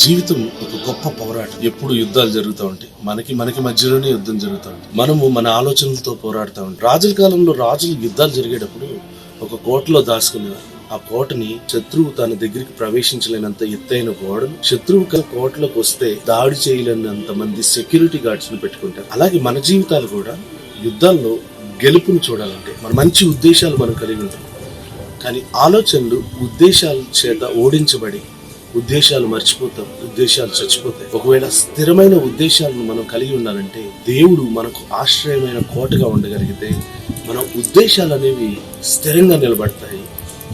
జీవితం ఒక గొప్ప పోరాటం. ఎప్పుడు యుద్ధాలు జరుగుతూ ఉంటాయి. మనకి మనకి మధ్యలోనే యుద్ధం జరుగుతూ ఉంటుంది మనము మన ఆలోచనలతో పోరాడుతూ ఉంటాం. రాజుల కాలంలో రాజులు యుద్ధాలు జరిగేటప్పుడు ఒక కోటలో దాచుకునేవారు ఆ కోటని శత్రువు తన దగ్గరికి ప్రవేశించలేనంత ఎత్తైన గోడను శత్రువు కోటలోకి వస్తే దాడి చేయలేనంత మంది సెక్యూరిటీ గార్డ్స్ను పెట్టుకుంటారు. అలాగే మన జీవితాలు కూడా యుద్ధాల్లో గెలుపును చూడాలంటే మన మంచి ఉద్దేశాలు మనం కలిగి ఉంటాం. కానీ ఆలోచనలు ఉద్దేశాల చేత ఓడించబడి ఉద్దేశాలు మర్చిపోతాం ఉద్దేశాలు చచ్చిపోతాయి. ఒకవేళ స్థిరమైన ఉద్దేశాలను మనం కలిగి ఉండాలంటే దేవుడు మనకు ఆశ్రయమైన కోటగా ఉండగలిగితే మన ఉద్దేశాలు అనేవి స్థిరంగా నిలబడతాయి.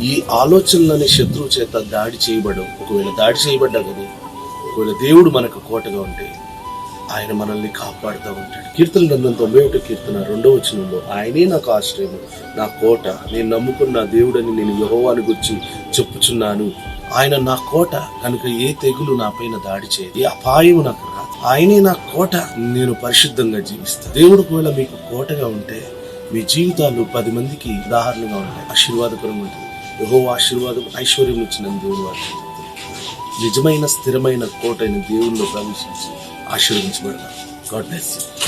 ఈ ఆలోచనలనే శత్రువు చేత దాడి చేయబడవు. ఒకవేళ దాడి చేయబడ్డా కానీ ఒకవేళ దేవుడు మనకు కోటగా ఉంటే ఆయన మనల్ని కాపాడుతూ ఉంటాడు. కీర్తన గ్రంథం తొంభై ఒకటి కీర్తన రెండవ వచనంలో ఆయనే నాకు ఆశ్రయము నా కోట. నేను నమ్ముకున్న దేవుడని నేను యహోవాని గురించి చెప్పుచున్నాను. ఆయన నా కోట కనుక ఏ తెగులు నా పైన దాడి చేయదు ఏ అపాయం నాకు రాదు. ఆయనే నా కోట నేను పరిశుద్ధంగా జీవిస్తాను. దేవుడు ఒకవేళ మీకు కోటగా ఉంటే మీ జీవితాలు పది మందికి ఉదాహరణగా ఉంటాయి. ఆశీర్వాదకరం ఉంటుంది. యహో ఆశీర్వాదం ఐశ్వర్యం ఇచ్చిన దేవుడు వారు నిజమైన స్థిరమైన కోటైన దేవుళ్ళు ప్రవేశించి ఆశీర్వదించబడతాం గాడ్ బ్లెస్ యూ.